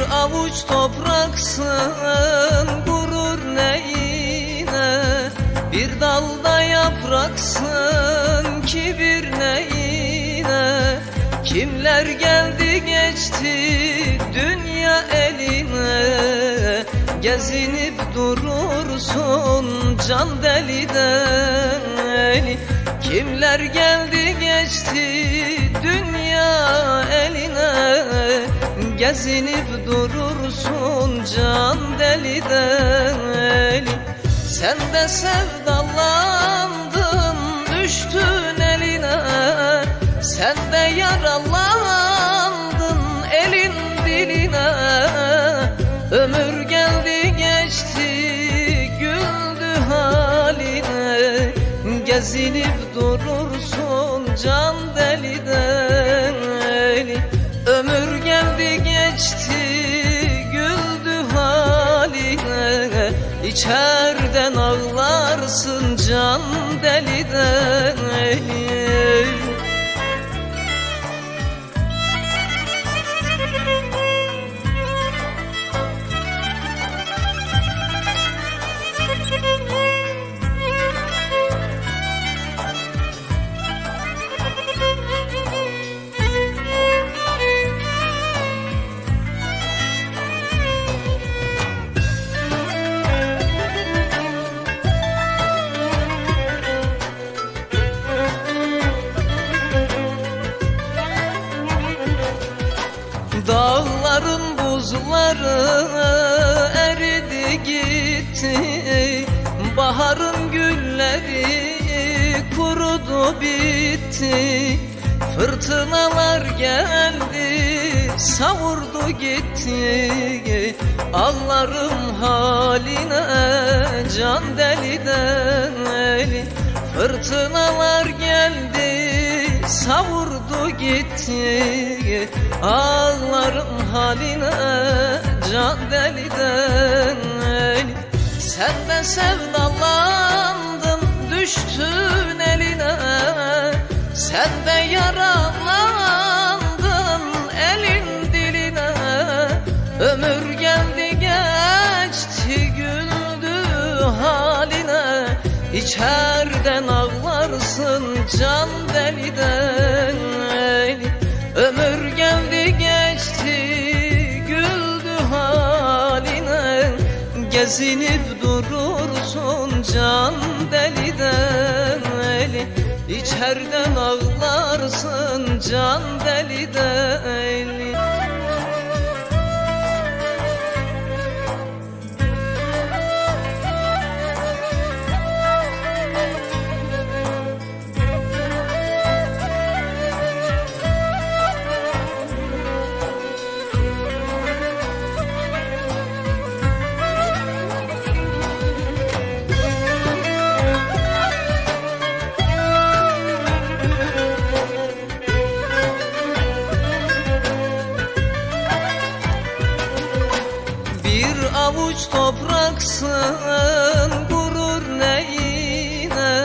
avuç topraksın gurur neyine? Bir dalda yapraksın kibir neyine? Kimler geldi geçti dünya eline? Gezinip durursun can deli deli Kimler geldi geçti dünya eline Gezinip durursun can deli deli. Sen de sevdalandın düştün eline. Sen de yaralandın elin diline. Ömür geldi geçti güldü haline. Gezinip durursun can deli İçerden ağlarsın can Buzları eridi gitti. Baharın gülleri kurudu bitti. Fırtınalar geldi savurdu gitti. Ağlarım haline can deli deli Fırtınalar geldi savurdu gitti. Ağlarım haline can deli deli Sen de sevdalandın düştün eline. Sen de yaralandın elin diline. Ömür geldi geçti haline İçerden ağlarsın can deli deli Ömür geldi geçti güldü haline. Gezinip durursun can deli deli İçerden ağlarsın can deli topraksın gurur neyine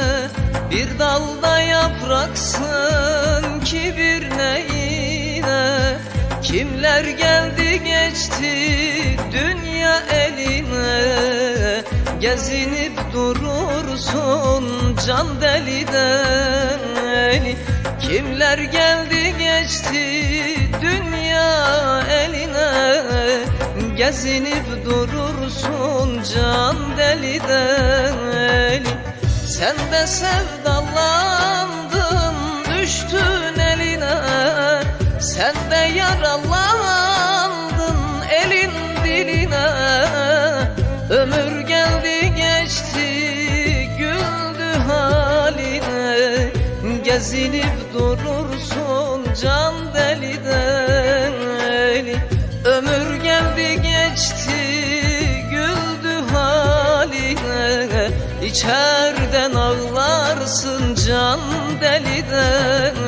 Bir dalda yapraksın kibir neyine Kimler geldi geçti dünya eline? Gezinip durursun can deli deli Kimler geldi geçti dünya eline Gezinip durursun can deli deli. Sen de sevdalandın düştün eline. Sen de yaralandın elin diline. Ömür geldi geçti güldü haline. Gezinip durursun can deli İçerden ağlarsın can deliden